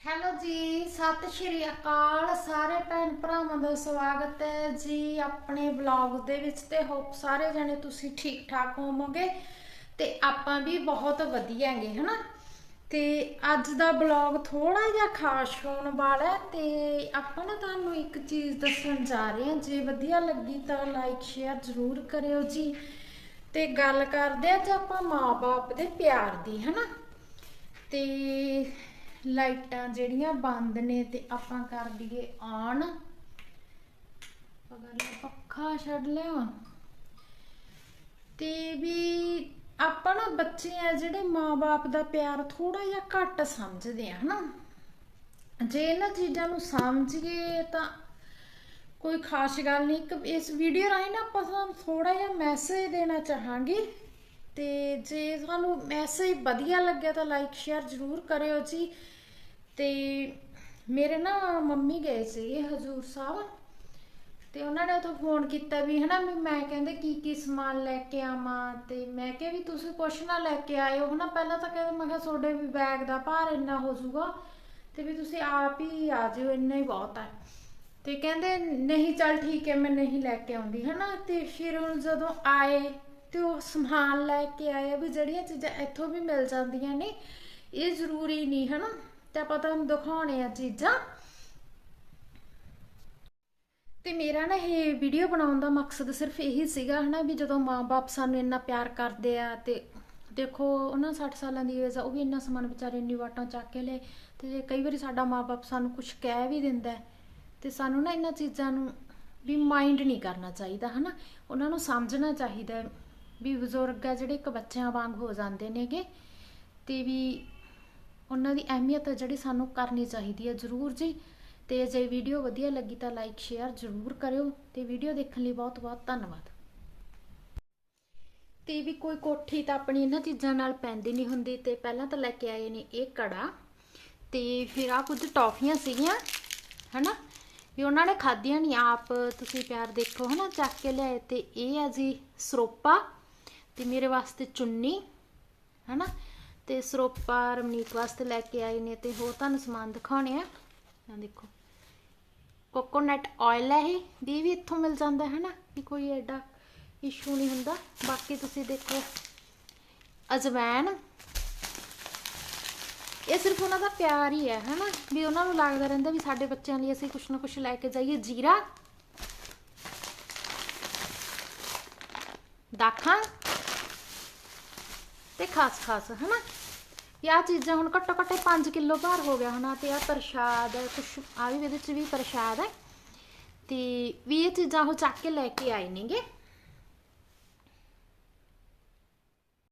Hello ਜੀ, ਸਤਿ ਸ਼੍ਰੀ ਅਕਾਲ। ਸਾਰੇ ਭੈਣ ਭਰਾਵਾਂ ਦਾ ਸਵਾਗਤ ਹੈ ਜੀ ਆਪਣੇ ਵਲੌਗ ਦੇ ਵਿੱਚ ਤੇ ਹੋਪ ਸਾਰੇ ਜਣੇ ਤੁਸੀਂ ਠੀਕ ਠਾਕ ਹੋਵੋਗੇ ਤੇ ਆਪਾਂ ਵੀ ਬਹੁਤ ਵਧੀਆ ਹੈਗੇ, ਹਨਾ? ਤੇ ਅੱਜ ਦਾ ਵਲੌਗ ਥੋੜਾ ਜਿਹਾ ਖਾਸ ਹੋਣ ਵਾਲਾ ਹੈ ਤੇ ਆਪਾਂ ਨਾ ਤੁਹਾਨੂੰ ਇੱਕ ਚੀਜ਼ ਦੱਸਣ ਜਾ ਰਹੇ ਹਾਂ। ਜੇ ਵਧੀਆ ਲੱਗੀ ਤਾਂ ਲਾਈਕ ਸ਼ੇਅਰ ਜ਼ਰੂਰ ਕਰਿਓ ਜੀ ਤੇ ਗੱਲ ਕਰਦੇ ਆ ਜੇ ਆਪਾਂ ਮਾਪੇ ਦੇ ਪਿਆਰ ਦੀ, ਹਨਾ? ਤੇ ਲਾਈਟਾਂ ਜਿਹੜੀਆਂ ਬੰਦ ਨੇ ਤੇ ਆਪਾਂ ਕਰ ਦਈਏ ਆਨ। ਅਗਰ ਇਹ ਪੱਖਾ ਛੱਡ ਲਿਆ ਤੇ ਵੀ ਆਪਾਂ ਨਾ ਬੱਚੇ ਆ ਜਿਹੜੇ ਮਾਪੇ ਦਾ ਪਿਆਰ ਥੋੜਾ ਜਿਹਾ ਘੱਟ ਸਮਝਦੇ ਆ ਹਨਾ। ਜੇ ਇਹਨਾਂ ਚੀਜ਼ਾਂ ਨੂੰ ਸਮਝ ਗਏ ਤਾਂ ਕੋਈ ਖਾਸ ਗੱਲ ਨਹੀਂ। ਇੱਕ ਇਸ ਵੀਡੀਓ ਰਾਹੀਂ ਨਾ ਆਪਾਂ ਤੁਹਾਨੂੰ ਥੋੜਾ ਜਿਹਾ ਮੈਸੇਜ ਦੇਣਾ ਚਾਹਾਂਗੇ। ਤੇ ਜੇ ਤੁਹਾਨੂੰ ਮੈਸੇਜ ਵਧੀਆ ਲੱਗਿਆ ਤਾਂ ਲਾਈਕ ਸ਼ੇਅਰ ਜ਼ਰੂਰ ਕਰਿਓ ਜੀ। ਤੇ ਮੇਰੇ ਨਾ ਮੰਮੀ ਗਏ ਸੀ ਹਜੂਰ ਸਾਹਿਬ, ਤੇ ਉਹਨਾਂ ਨੇ ਉਥੋਂ ਫੋਨ ਕੀਤਾ ਵੀ ਹਨਾ ਵੀ ਮੈਂ ਕਹਿੰਦੇ ਕੀ ਕੀ ਸਮਾਨ ਲੈ ਕੇ ਆਵਾਂ, ਤੇ ਮੈਂ ਕਿਹਾ ਵੀ ਤੁਸੀਂ ਕੁਛ ਨਾ ਲੈ ਕੇ ਆਇਓ। ਹਨਾ ਪਹਿਲਾਂ ਤਾਂ ਕਹਿੰਦੇ, ਮੈਂ ਕਿਹਾ ਤੁਹਾਡੇ ਵੀ ਬੈਗ ਦਾ ਭਾਰ ਇੰਨਾ ਹੋ ਜਾਊਗਾ, ਤੇ ਵੀ ਤੁਸੀਂ ਆਪ ਹੀ ਆ ਜਿਓ, ਇੰਨਾ ਹੀ ਬਹੁਤ ਹੈ ਤੇ ਕਹਿੰਦੇ, ਨਹੀਂ ਚੱਲ ਠੀਕ ਹੈ, ਮੈਂ ਨਹੀਂ ਲੈ ਕੇ ਆਉਂਦੀ। ਹਨਾ ਤੇ ਫਿਰ ਹੁਣ ਜਦੋਂ ਆਏ ਤੇ ਉਹ ਸਮਾਨ ਲੈ ਕੇ ਆਏ ਆ ਵੀ ਜਿਹੜੀਆਂ ਚੀਜ਼ਾਂ ਇੱਥੋਂ ਵੀ ਮਿਲ ਜਾਂਦੀਆਂ ਨੇ। ਇਹ ਜ਼ਰੂਰੀ ਨਹੀਂ ਹਨਾ? ਤੇ ਆਪਾਂ ਤੁਹਾਨੂੰ ਦਿਖਾਉਣੇ ਆ ਚੀਜ਼ਾਂ। ਤੇ ਮੇਰਾ ਨਾ ਇਹ ਵੀਡੀਓ ਬਣਾਉਣ ਦਾ ਮਕਸਦ ਸਿਰਫ ਇਹੀ ਸੀਗਾ ਹਨਾ ਵੀ ਜਦੋਂ ਮਾਪੇ ਸਾਨੂੰ ਇੰਨਾ ਪਿਆਰ ਕਰਦੇ ਆ ਤੇ ਦੇਖੋ ਉਹਨਾਂ 60 ਸਾਲਾਂ ਦੀ ਏਜ ਆ ਉਹ ਵੀ ਇੰਨਾ ਸਮਾਨ ਵਿਚਾਰੇ ਇੰਨੀ ਵਾਟਾਂ ਚੱਕ ਕੇ ਲੈ ਤੇ ਕਈ ਵਾਰੀ ਸਾਡਾ ਮਾਪੇ ਸਾਨੂੰ ਕੁਝ ਕਹਿ ਵੀ ਦਿੰਦਾ ਹੈ, ਤੇ ਸਾਨੂੰ ਨਾ ਇਹਨਾਂ ਚੀਜ਼ਾਂ ਨੂੰ ਵੀ ਮਾਈਂਡ ਨਹੀਂ ਕਰਨਾ ਚਾਹੀਦਾ ਹਨਾ? ਉਹਨਾਂ ਨੂੰ ਸਮਝਣਾ ਚਾਹੀਦਾ ਵੀ ਬਜ਼ੁਰਗ ਆ ਜਿਹੜੇ ਇੱਕ ਬੱਚਿਆਂ ਵਾਂਗ ਹੋ ਜਾਂਦੇ ਨੇਗੇ ਤੇ ਵੀ ਉਹਨਾਂ ਦੀ ਅਹਿਮੀਅਤ ਜਿਹੜੀ ਸਾਨੂੰ ਕਰਨੀ ਚਾਹੀਦੀ ਹੈ ਜ਼ਰੂਰ ਜੀ। ਤੇ ਜੇ ਵੀਡੀਓ ਵਧੀਆ ਲੱਗੀ ਤਾਂ ਲਾਈਕ ਸ਼ੇਅਰ ਜ਼ਰੂਰ ਕਰਿਓ ਤੇ ਵੀਡੀਓ ਦੇਖਣ ਲਈ ਬਹੁਤ ਬਹੁਤ ਧੰਨਵਾਦ। ਤੇ ਵੀ ਕੋਈ ਕੋਠੀ ਤਾਂ ਆਪਣੀ ਇਹਨਾਂ ਚੀਜ਼ਾਂ ਨਾਲ ਪੈਂਦੀ ਨਹੀਂ ਹੁੰਦੀ ਤੇ ਪਹਿਲਾਂ ਤਾਂ ਲੈ ਕੇ ਆਏ ਨੇ ਇਹ ਕੜਾ ਤੇ ਫਿਰ ਆ ਕੁਝ ਟੌਫੀਆਂ ਸੀਗੀਆਂ, ਹਨਾ? ਵੀ ਉਹਨਾਂ ਨੇ ਖਾਧੀਆਂ ਨਹੀਂ ਆਪ ਤੁਸੀਂ ਪਿਆਰ ਦੇਖੋ, ਹਨਾ? ਚੱਕ ਕੇ ਲਿਆਏ ਤੇ ਇਹ ਆ ਜੀ ਸਰੋਪਾ। ਤੇ ਮੇਰੇ ਵਾਸਤੇ ਚੁੰਨੀ, ਹਨਾ? ਤੇ ਸਰੋਪਾ ਰਮਨੀਕ ਵਾਸਤੇ ਲੈ ਕੇ ਆਏ ਨੇ ਤੇ ਹੋਰ ਤੁਹਾਨੂੰ ਸਮਾਨ ਦਿਖਾਉਣੇ ਆ। ਆ ਦੇਖੋ। ਕੋਕੋਨਟ ਆਇਲ ਹੈ ਇਹ, ਵੀ ਵੀ ਇੱਥੋਂ ਮਿਲ ਜਾਂਦਾ ਹੈ ਨਾ ਕਿ ਕੋਈ ਐਡਾ ਇਸ਼ੂ ਨਹੀਂ ਹੁੰਦਾ। ਬਾਕੀ ਤੁਸੀਂ ਦੇਖੋ। ਅਜਵੈਨ ਇਹ ਸਿਰਫ ਉਹਨਾਂ ਦਾ ਪਿਆਰ ਹੀ ਹੈ ਹਨਾ? ਵੀ ਉਹਨਾਂ ਨੂੰ ਲੱਗਦਾ ਰਹਿੰਦਾ ਵੀ ਸਾਡੇ ਬੱਚਿਆਂ ਲਈ ਅਸੀਂ ਕੁਛ ਨਾ ਕੁਛ ਲੈ ਕੇ ਜਾਈਏ। ਜੀਰਾ। ਦਾਖਾਂ। ਤੇ ਖਾਸ ਖਾਸ, ਹਨਾ? ਇਹ ਆਹ ਚੀਜ਼ਾਂ ਹੁਣ ਘੱਟੋ ਘੱਟ 5 ਕਿਲੋ ਭਾਰ ਹੋ ਗਿਆ, ਹਨਾ? ਤੇ ਆ ਪ੍ਰਸ਼ਾਦ ਹੈ, ਕੁਛ ਆ ਵੀ ਇਹਦੇ ਚ ਵੀ ਪ੍ਰਸ਼ਾਦ ਹੈ। ਤੇ ਵੀ ਇਹ ਚੀਜ਼ਾਂ ਉਹ ਚੱਕ ਕੇ ਲੈ ਕੇ ਆਏ ਨੇਗੇ।